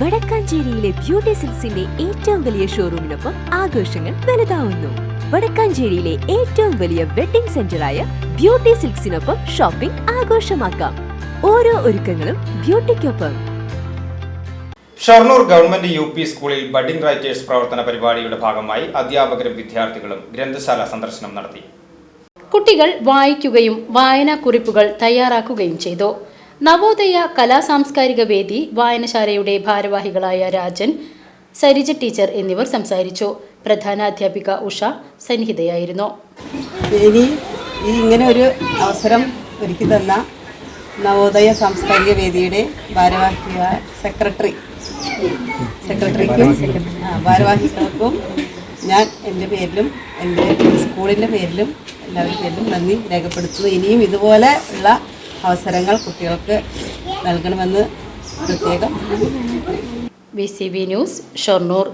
വടക്കാഞ്ചേരിയിലെ beauty സിൽസിന്റെ ഏറ്റവും വലിയ ഷോറൂമിനൊപ്പം ആഘോഷങ്ങൾ വലുതാവുന്നു. വടക്കാഞ്ചേരിയിലെ ഏറ്റവും വലിയ വെഡിംഗ് സെന്ററായ ബ്യൂട്ടി സിൽക്സിനൊപ്പം ഷോപ്പിംഗ് ആഘോഷമാക്കാം. ഓരോ ഒരുക്കങ്ങളും ബ്യൂട്ടിക്കൊപ്പം. ഷൊർണൂർ ഗവൺമെന്റ് യു പി സ്കൂളിൽ ബഡിംഗ് റൈറ്റേഴ്സ് പ്രവർത്തന പരിപാടിയുടെ ഭാഗമായി അധ്യാപകരും വിദ്യാർത്ഥികളും ഗ്രന്ഥശാല സന്ദർശനം നടത്തി. കുട്ടികൾ വായിക്കുകയും വായനാ കുറിപ്പുകൾ തയ്യാറാക്കുകയും ചെയ്തു. നവോദയ കലാ സാംസ്കാരിക വേദി വായനശാലയുടെ ഭാരവാഹികളായ രാജൻ സരിജ ടീച്ചർ എന്നിവർ സംസാരിച്ചു. പ്രധാന അധ്യാപിക ഉഷ സന്നിഹിതയായിരുന്നു. ഇനി ഈ ഇങ്ങനെ ഒരു അവസരം ഒരുക്കി തന്ന നവോദയ സാംസ്കാരിക വേദിയുടെ ഭാരവാഹിക സെക്രട്ടറി. സെക്രട്ടറിക്കും ഭാരവാഹികൾക്കും ഞാൻ എന്റെ പേരിലും എന്റെ സ്കൂളിന്റെ പേരിലും എല്ലാവരുടെ പേരിലും നന്ദി രേഖപ്പെടുത്തുന്നു. ഇനിയും ഇതുപോലെ ഉള്ള അവസരങ്ങൾ കുട്ടികൾക്ക് നൽകണമെന്ന് പ്രത്യേകം B C B news Shoranur.